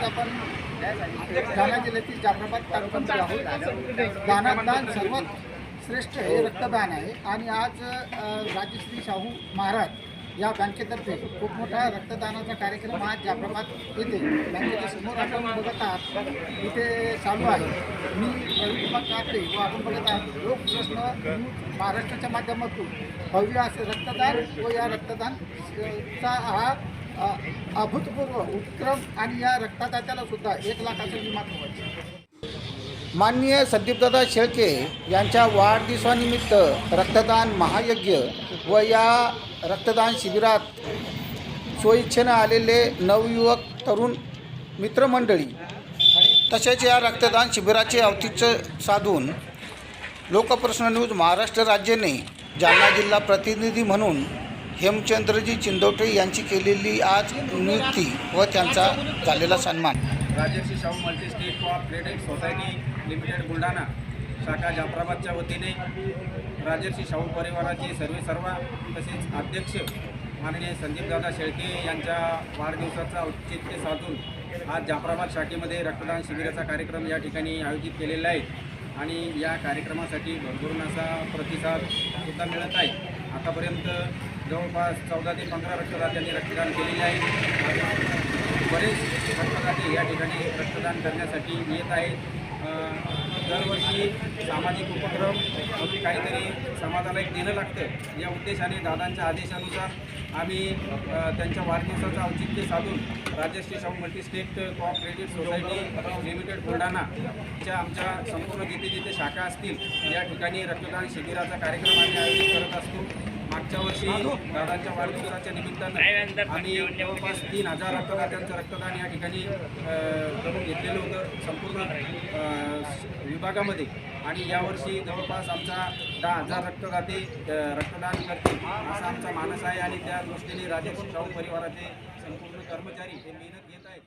जालना जिल्ह्यातील जाफराबाद तालुक्यामध्ये आहोत. दानात सर्वात श्रेष्ठ हे रक्तदान आहे. आणि आज राजश्री शाहू महाराज या बँकेतर्फे खूप मोठा रक्तदानाचा कार्यक्रम आज जाफराबाद येथे बँकेच्या समोर आपण बघत आहात. इथे चालू आहे. मी प्रवीण कुमार काकडे व आपण बघत आहात लोकप्रश्न महाराष्ट्राच्या माध्यमातून. भव्य असे रक्तदान व या रक्तदान चा हा अभूतपूर्व उपक्रम आणि या रक्तदात्याला सुद्धा एक लाखाचा विमा कवच माननीय संदीपदादा शेळके यांच्या वाढदिवसानिमित्त रक्तदान महायज्ञ व या रक्तदान शिबिरात स्वइच्छेनं आलेले नवयुवक तरुण मित्रमंडळी तसेच या रक्तदान शिबिराचे औचित्य साधून लोकप्रश्न न्यूज महाराष्ट्र राज्याने जालना जिल्हा प्रतिनिधी म्हणून हेमचंद्रजी चिंदोटे यांची केलेली आज नियुक्ती व त्यांचा झालेला सन्मान. Rajarshi Shahu multistate cooperative society limited Buldhana शाखा जाफराबादच्या वतीने राजर्षी शाहू परिवाराचे सर्वसर्वा तसेच अध्यक्ष माननीय संदीपदादा शेळके यांच्या वाढदिवसाचा औचित्य साधून आज जाफराबाद शाखेमध्ये रक्तदान शिबिराचा कार्यक्रम या ठिकाणी आयोजित केलेला आहे. आणि या कार्यक्रमासाठी भरभरून असा प्रतिसाद सुद्धा मिळत आहे. आतापर्यंत जवळपास चौदा ते पंधरा रक्तदात्यांनी रक्तदान केलेले आहे. बरेच रक्तदाते या ठिकाणी रक्तदान करण्यासाठी येत आहेत. दरवर्षी सामाजिक उपक्रम म्हणून काहीतरी समाजाला एक देणं लागतं या उद्देशाने दादांच्या आदेशानुसार आम्ही त्यांच्या वाढदिवसाचं औचित्य साधून Rajshri Shahu multistate cooperative society limited बुलढाणाच्या आमच्या संपूर्ण जिथे जिथे शाखा असतील या ठिकाणी रक्तदान शिबिराचा कार्यक्रम आम्ही आयोजित करत असतो. मागच्या वर्षी दादांच्या वाढदिवसाच्या निमित्तानं आम्ही जवळपास तीन हजार रक्तदात्यांचं रक्तदान या ठिकाणी करून घेतलेलं होतं. संपूर्ण विभागामध्ये. आणि यावर्षी जवळपास आमचा दहा हजार रक्तदाते रक्तदान करतील असा आमचा मानस आहे. आणि त्या दृष्टीने राजेश शाहू परिवाराचे संपूर्ण कर्मचारी हे मेहनत घेत आहेत.